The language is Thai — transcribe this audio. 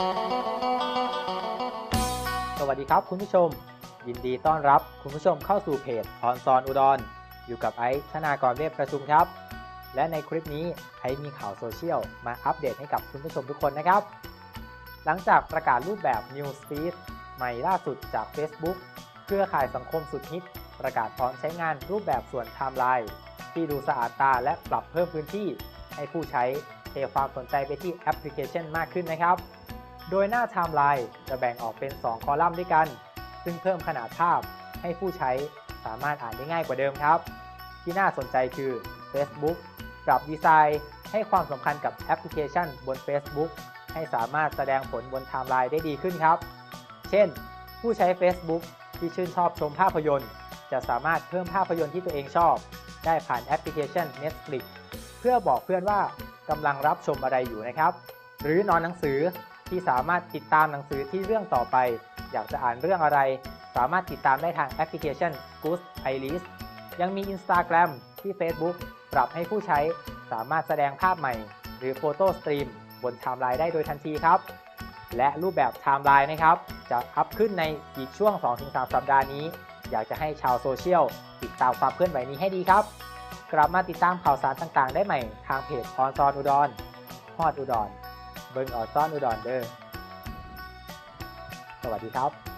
สวัสดีครับคุณผู้ชม ยินดีต้อนรับคุณผู้ชมเข้าสู่เพจออนซอนอุดรอยู่กับไอซ์ธนากรเวชประชุมครับ และในคลิปนี้ไอซ์มีข่าวโซเชียลมาอัปเดตให้กับคุณผู้ชมทุกคนนะครับ หลังจากประกาศรูปแบบ News Feed ใหม่ล่าสุดจาก Facebook เครือข่ายสังคมสุดฮิตประกาศพร้อมใช้งานรูปแบบส่วนไทม์ไลน์ที่ดูสะอาดตาและปรับเพิ่มพื้นที่ ให้ผู้ใช้เทความสนใจไปที่แอปพลิเคชันมากขึ้นนะครับ โดยหน้าไทม์ไลน์จะแบ่งออกเป็น 2 คอลัมน์ด้วยกัน ซึ่งเพิ่มขนาดภาพให้ผู้ใช้สามารถอ่านได้ง่ายกว่าเดิมครับ ที่น่าสนใจคือ Facebook ปรับดีไซน์ให้ความสำคัญกับแอปพลิเคชันบน Facebook ให้สามารถแสดงผลบนไทม์ไลน์ได้ดีขึ้นครับ เช่น ผู้ใช้ Facebook ที่ชื่นชอบชมภาพยนตร์ จะสามารถเพิ่มภาพยนตร์ที่ตัวเองชอบ ได้ผ่านแอปพลิเคชัน Netflix เพื่อบอกเพื่อนว่ากำลังรับชมอะไรอยู่นะครับ หรือนอนหนังสือ ที่สามารถติดตามหนังสือที่เรื่องต่อไป อยากจะอ่านเรื่องอะไร สามารถติดตามได้ทางแอปพลิเคชัน Good i l i s ยังมี Instagram ที่ Facebook ปรับให้ผู้ใช้สามารถแสดงภาพใหม่ หรือโฟโต้สตรีมบนไทม์ไลน์ได้โดยทันทีครับ และรูปแบบไทม์ไลน์นะครับ จะอัพขึ้นในอีกช่วง 2-3 สัปดาห์นี้ อยากจะให้ชาวโซเชียลติดตามความเคลื่อนไหวนี้ให้ดีครับ กลับมาติดตามข่าวสารต่างๆ ได้ใหม่ทางเพจออนซอนอุดรฮอดอุดร เบิงออนซอนอุดรเด้อสวัสดีครับ